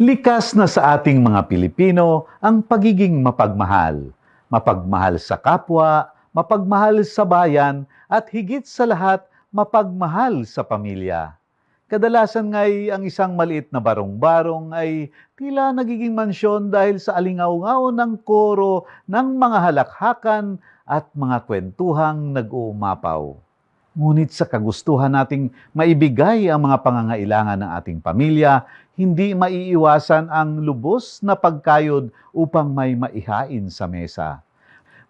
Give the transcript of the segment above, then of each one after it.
Likas na sa ating mga Pilipino ang pagiging mapagmahal. Mapagmahal sa kapwa, mapagmahal sa bayan, at higit sa lahat, mapagmahal sa pamilya. Kadalasan nga'y ang isang maliit na barong-barong ay tila nagiging mansyon dahil sa alingaw-ngaw ng koro ng mga halakhakan at mga kwentuhang nag-uumapaw. Ngunit sa kagustuhan nating maibigay ang mga pangangailangan ng ating pamilya, hindi maiiwasan ang lubos na pagkayod upang may maihain sa mesa.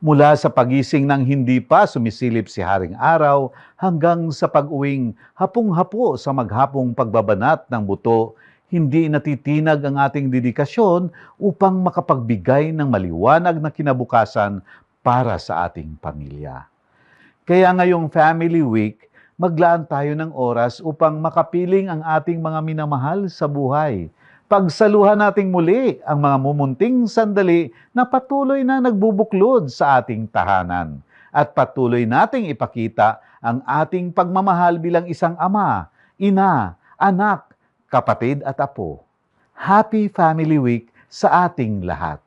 Mula sa pagising ng hindi pa sumisilip si Haring Araw hanggang sa pag-uwing hapong-hapo sa maghapong pagbabanat ng buto, hindi natitinag ang ating dedikasyon upang makapagbigay ng maliwanag na kinabukasan para sa ating pamilya. Kaya ngayong Family Week, maglaan tayo ng oras upang makapiling ang ating mga minamahal sa buhay. Pagsaluhan nating muli ang mga mumunting sandali na patuloy na nagbubuklod sa ating tahanan. At patuloy nating ipakita ang ating pagmamahal bilang isang ama, ina, anak, kapatid at apo. Happy Family Week sa ating lahat.